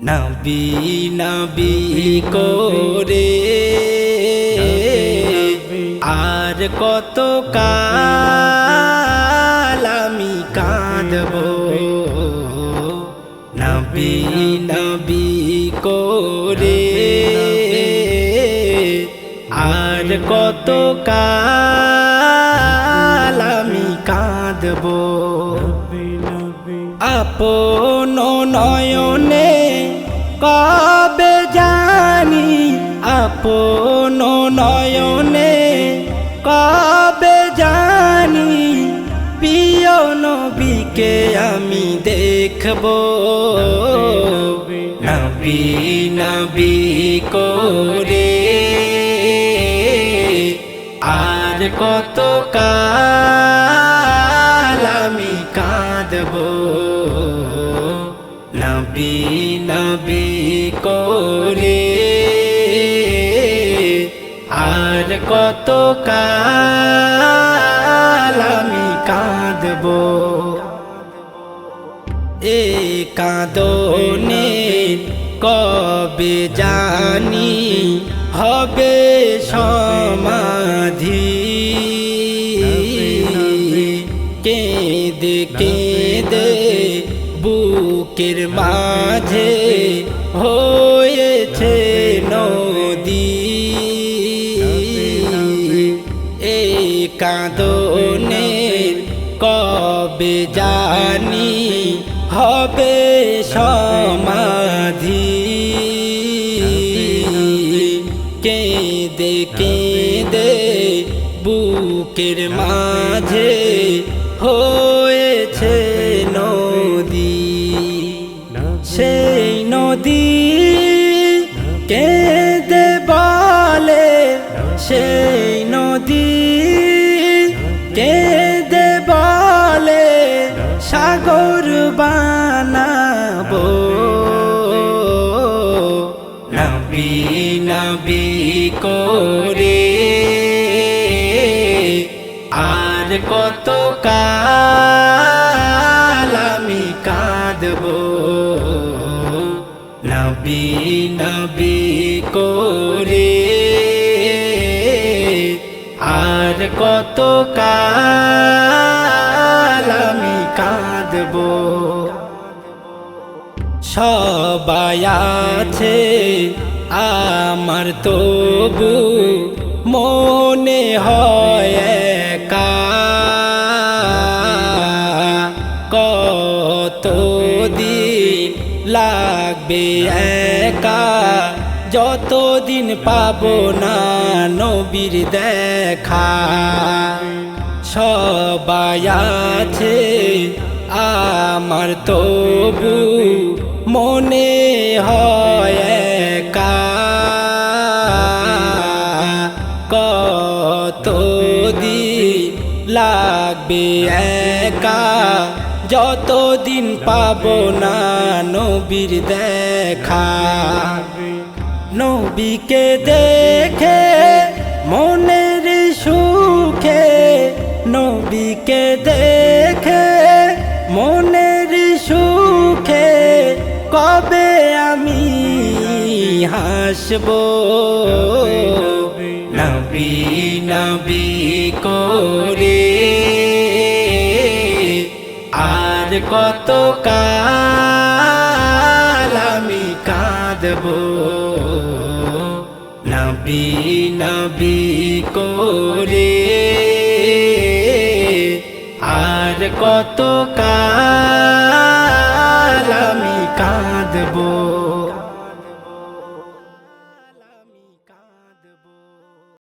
নবী নবী করে আর কত কাল আমি কাঁদব? নবী নবী করে আর কত কাল আমি কাঁদব? আপন নয়নে কবে জানি আপন নয়নে? কবে জানি প্রিয় নবীকে আমি দেখব? নবী নবী করে আর কত কাল আমি কাঁদব? নবী নবী করে আর কত কাল আমি কাঁদব। এ কাঁদনে কবে জানি হবে বুকের মাঝে হয়েছে নদী। এই কাঁদনে কবে জানি হবে সমাধি। কেঁদে কেঁদে বুকের মাঝে হয়েছে সেই নদী কেঁদে বলে সাগর বানাবো। নবী নবী করে আর কত কাল আমি কাঁদব। নবী নবী করে কত কাল আমি কাঁদব। সবাই আছে আমার তবু মনে হয় একা। কতদিন লাগবে একা? যতদিন পাব না নবীর দেখা, সবাই আছে আমার, তবু মনে হয় একা। কতদিন লাগবে একা? যতদিন পাব না নবীর দেখা। নবীকে দেখে, মনের সুখে। নবীকে দেখে, মনের সুখে। কবে আমি হাসব? নবী নবী করে। আর কত কাল আমি কাঁদব? নবী নবী করে আর কত কাল